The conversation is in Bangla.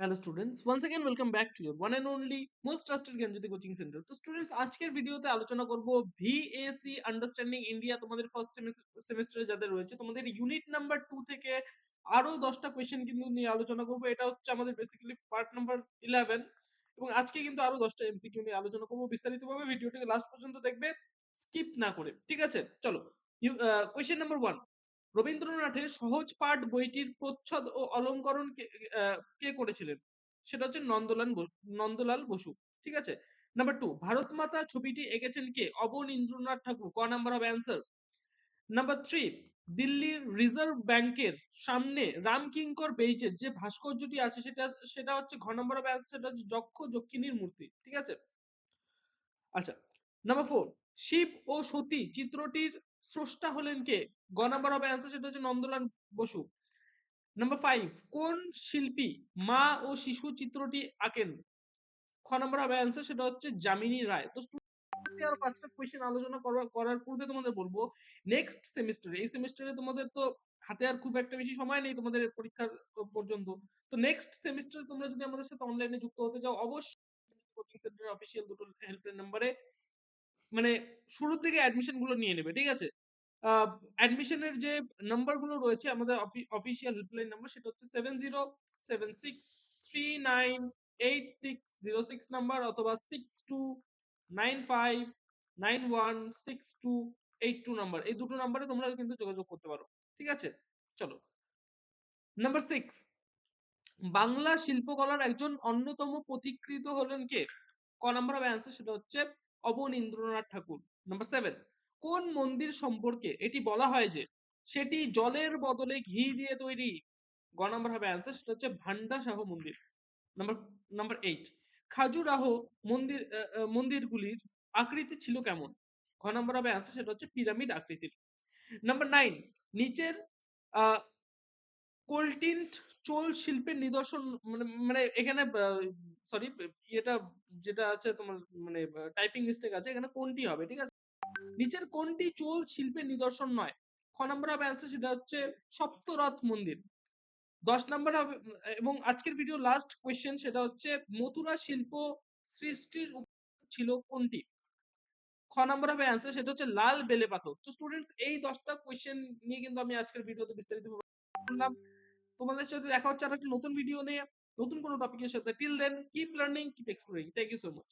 hello students once again welcome back to your one and only most trusted Gyanjyoti coaching centre তো স্টুডেন্টস আজকের ভিডিওতে আলোচনা করব ভিএসি আন্ডারস্ট্যান্ডিং ইন্ডিয়া তোমাদের ফার্স্ট সেমিস্টারে যাদের রয়েছে তোমাদের ইউনিট নাম্বার টু থেকে আরো দশটা কোয়েশ্চেন কিন্তু নিয়ে আলোচনা করব এটা হচ্ছে আমাদের বেসিক্যালি পার্ট নাম্বার ইলেভেন এবং আজকে কিন্তু আরো দশটা এমসিকিউ নিয়ে আলোচনা করবো বিস্তারিতভাবে ভিডিওটিকে লাস্ট পর্যন্ত দেখবে স্কিপ না করে ঠিক আছে চলো কোয়েশ্চেন নাম্বার ওয়ান রবীন্দ্রনাথের সহজ পাঠ বইটির প্রচ্ছদ ও অলঙ্করণ কে করেছিলেন? সেটা হচ্ছে নন্দলাল নন্দলাল বসু। ঠিক আছে? নাম্বার টু ভারত মাতা ছবিটি এঁকেছেন কে? অবনীন্দ্রনাথ ঠাকুর। ক নাম্বার হবে অ্যান্সার নাম্বার থ্রি দিল্লির রিজার্ভ ব্যাংকের সামনে রামকিঙ্কর বেইচের যে ভাস্কর্যটি আছে সেটা সেটা হচ্ছে, ঘ নম্বর অ্যান্সার সেটা হচ্ছে যক্ষ যক্ষিণীর মূর্তি। ঠিক আছে? আচ্ছা নাম্বার ফোর শিব ও সতী চিত্রটির স্রষ্টা হলেন কে? গ হবে অ্যান্সার সেটা হচ্ছে নন্দলাল বসু। নাম্বার ফাইভ কোন শিল্পী মা ও শিশু চিত্রটি আঁকেন? খ নাম্বার হবে অ্যান্সার সেটা হচ্ছে যামিনী রায়। তো আরও পাঁচটা কোয়েশ্চেন আলোচনা করার পূর্বে তোমাদের বলব নেক্সট সেমিস্টারে এই সেমিস্টারে তোমাদের তো হাতে আর খুব একটা বেশি সময় নেই তোমাদের পরীক্ষার পর্যন্ত। তো নেক্সট সেমিস্টারে তোমরা যদি আমাদের সাথে অনলাইনে যুক্ত হতে চাও, অবশ্যই কোচিং সেন্টারের অফিসিয়াল দুটো হেল্পলাইন নাম্বারে মানে শুরুর দিকে অ্যাডমিশনগুলো নিয়ে নেবে, ঠিক আছে? অ্যাডমিশনের যে নাম্বারগুলো রয়েছে, আমাদের অফিসিয়াল হেল্পলাইন নাম্বার সেটা হচ্ছে seven zero seven six three nine eight six zero six number অথবা six two nine five nine one six two eight two number এই দুটো নাম্বারে তোমরা কিন্তু যোগাযোগ করতে পারো, ঠিক আছে? চলো। নাম্বার সিক্স বাংলা শিল্পকলার একজন অন্যতম পথিকৃত হলেন কে? ক নাম্বার হবে অ্যান্সার সেটা হচ্ছে অবনীন্দ্রনাথ ঠাকুর নাম্বার সেভেন কোন মন্দির সম্পর্কে এটি বলা হয় যে, সেটি জলের বদলে ঘি দিয়ে তৈরি? গ নাম্বার হবে অ্যান্সার সেটা হচ্ছে ভান্ডা শাহ মন্দির নাম্বার নাম্বার এইট খাজুরাহ মন্দির মন্দিরগুলির আকৃতি ছিল কেমন? ঘ নাম্বার হবে অ্যান্সার সেটা হচ্ছে পিরামিড আকৃতির নাম্বার নাইন নিচের, আহ, কোলটিন্ট চোল শিল্পের নিদর্শন মানে মানে এখানে সরি এটা যেটা আছে তোমার মানে টাইপিং মিস্টেক আছে, এখানে কোনটি হবে, ঠিক আছে? নিচের কোনটি চোল শিল্পের নিদর্শন নয়? খ নম্বর হবে অ্যান্সার সেটা হচ্ছে সপ্তরথ মন্দির। দশ নম্বর হবে, এবং আজকের ভিডিও লাস্ট কোয়েশ্চেন সেটা হচ্ছে মথুরা শিল্প সৃষ্টির ছিল কোনটি? খ নম্বর হবে অ্যান্সার সেটা হচ্ছে লাল বেলে পাথর। তো স্টুডেন্টস এই দশটা কোয়েশ্চেন নিয়ে কিন্তু আমি আজকের ভিডিওতে বিস্তারিত বললাম। তোমাদের সাথে দেখা হচ্ছে আর একটা নতুন ভিডিও নিয়ে, নতুন কোনো টপিকের সাথে। Till then keep learning keep exploring thank you so much